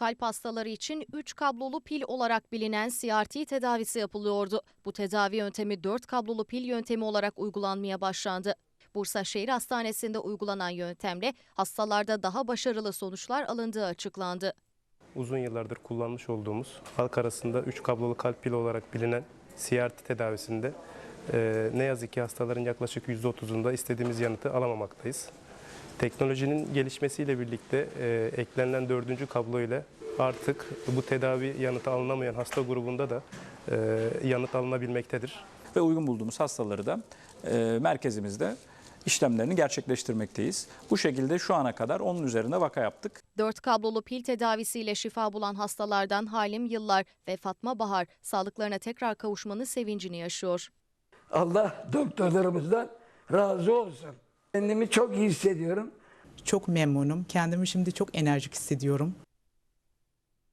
Kalp hastaları için 3 kablolu pil olarak bilinen CRT tedavisi yapılıyordu. Bu tedavi yöntemi 4 kablolu pil yöntemi olarak uygulanmaya başlandı. Bursa Şehir Hastanesi'nde uygulanan yöntemle hastalarda daha başarılı sonuçlar alındığı açıklandı. Uzun yıllardır kullanmış olduğumuz halk arasında 3 kablolu kalp pili olarak bilinen CRT tedavisinde e, ne yazık ki hastaların yaklaşık %30'unda istediğimiz yanıtı alamamaktayız. Teknolojinin gelişmesiyle birlikte e, eklenilen dördüncü kablo ile artık bu tedavi yanıtı alınamayan hasta grubunda da e, yanıt alınabilmektedir. ve uygun bulduğumuz hastaları da e, merkezimizde işlemlerini gerçekleştirmekteyiz. Bu şekilde şu ana kadar onun üzerinde vaka yaptık. 4 kablolu pil tedavisiyle şifa bulan hastalardan Halim Yıllar ve Fatma Bahar sağlıklarına tekrar kavuşmanın sevincini yaşıyor. Allah doktorlarımızdan razı olsun. Kendimi çok iyi hissediyorum. Çok memnunum. Kendimi şimdi çok enerjik hissediyorum.